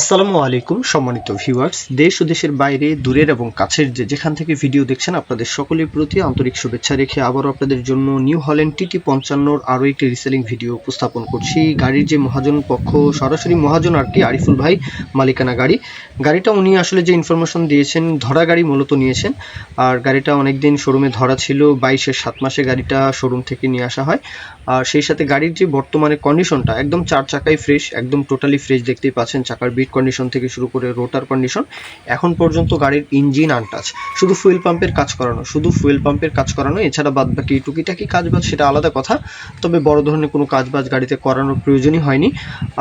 আসসালামু আলাইকুম, সম্মানিত ভিউয়ার্স। দেশ ও দেশের বাইরে, দূরের এবং কাছের যে যেখান থেকে ভিডিও দেখছেন, আপনাদের সকলের প্রতি আন্তরিক শুভেচ্ছা রেখে আবারও আপনাদের জন্য নিউ হল্যান্ড টিটি পঞ্চান্নর আরও একটি রিসেলিং ভিডিও উপস্থাপন করছি। গাড়ির যে মহাজন পক্ষ, সরাসরি মহাজন আর কি, আরিফুল ভাই, মালিকানা গাড়ি। গাড়িটা উনি আসলে যে ইনফরমেশন দিয়েছেন, ধরা গাড়ি মূলত নিয়েছেন। আর গাড়িটা অনেকদিন শোরুমে ধরা ছিল, বাইশের সাত মাসে গাড়িটা শোরুম থেকে নিয়ে আসা হয়। আর সেই সাথে গাড়ির যে বর্তমানে কন্ডিশনটা একদম চার চাকাই ফ্রেশ একদম টোটালি ফ্রেশ দেখতেই পাচ্ছেন চাকার বিট কন্ডিশন থেকে শুরু করে রোটার কন্ডিশন এখন পর্যন্ত গাড়ির ইঞ্জিন আনটাচ শুধু ফুয়েল পাম্পের কাজ করানো, শুধু ফুয়েল পাম্পের কাজ করানো, এছাড়া বাদ বাকি টুকিটাকি কাজ বাজ সেটা আলাদা কথা। তবে বড় ধরনের কোনো কাজ বাজ গাড়িতে করানোর প্রয়োজনই হয়নি।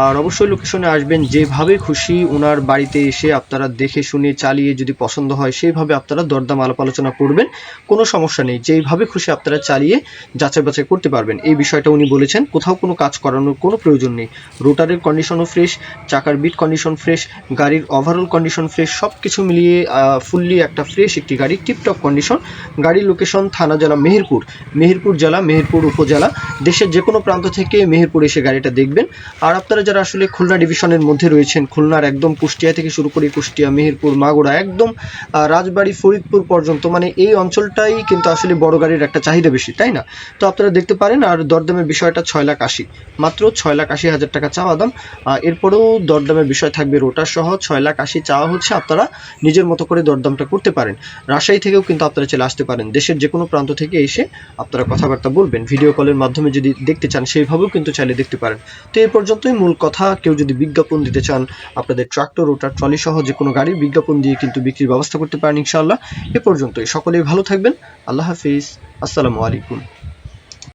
আর অবশ্যই লোকেশনে আসবেন, যেভাবে খুশি ওনার বাড়িতে এসে আপনারা দেখে শুনে, চালিয়ে যদি পছন্দ হয়, সেইভাবে আপনারা দরদাম আলাপ আলোচনা করবেন। কোনো সমস্যা নেই, যেইভাবে খুশি আপনারা চালিয়ে যাচাই বাছাই করতে পারবেন। এই বিষয়টা উনি বলেছেন, কোথাও কোনো কাজ করানোর কোনো প্রয়োজন নেই। রোটারের কন্ডিশনও ফ্রেশ চাকার বিট কন্ডিশন ফ্রেশ গাড়ির ওভারঅল কন্ডিশন ফ্রেশ সব কিছু মিলিয়ে ফুললি একটা ফ্রেশ একটি গাড়ি টিপটপ কন্ডিশন গাড়ির লোকেশন থানা জেলা মেহেরপুর। মেহেরপুর জেলা, মেহেরপুর উপজেলা। দেশের যে কোনো প্রান্ত থেকে মেহেরপুর এসে গাড়িটা দেখবেন। আর আপনারা যারা আসলে খুলনা ডিভিশনের মধ্যে রয়েছেন, খুলনার একদম কুষ্টিয়া থেকে শুরু করে কুষ্টিয়া, মেহেরপুর, মাগুরা, একদম রাজবাড়ি, ফরিদপুর পর্যন্ত মানে এই অঞ্চলটাই কিন্তু আসলে বড় গাড়ির একটা চাহিদা বেশি, তাই না? তো আপনারা দেখতে পারেন, আর দরদামের বিষয়টা ছয় লাখ আশি, মাত্র ছয় লাখ আশি হাজার টাকা চাওয়া দাম। এরপরেও দরদামের বিষয় থাকবে রোটার সহ ছয় লাখ আশি চাওয়া হচ্ছে। আপনারা নিজের মতো করে দরদামটা করতে পারেন। রাজশাহী থেকেও কিন্তু আপনারা চলে আসতে পারেন। দেশের যে কোনো প্রান্ত থেকে এসে আপনারা কথাবার্তা বলবেন। ভিডিও কলের মাধ্যমে যদি দেখতে চান, সেইভাবেও কিন্তু চাইলে দেখতে পারেন। তো এই পর্যন্তই মূল কথা। কেউ যদি বিজ্ঞাপন দিতে চান, আপনাদের ট্রাক্টর, রোটার, ট্রলি সহ যে কোনো গাড়ির বিজ্ঞাপন দিয়ে কিন্তু বিক্রির ব্যবস্থা করতে পারেন ইনশাআল্লাহ। এ পর্যন্তই। সকলেই ভালো থাকবেন। আল্লাহ হাফিজ। আসসালামু আলাইকুম।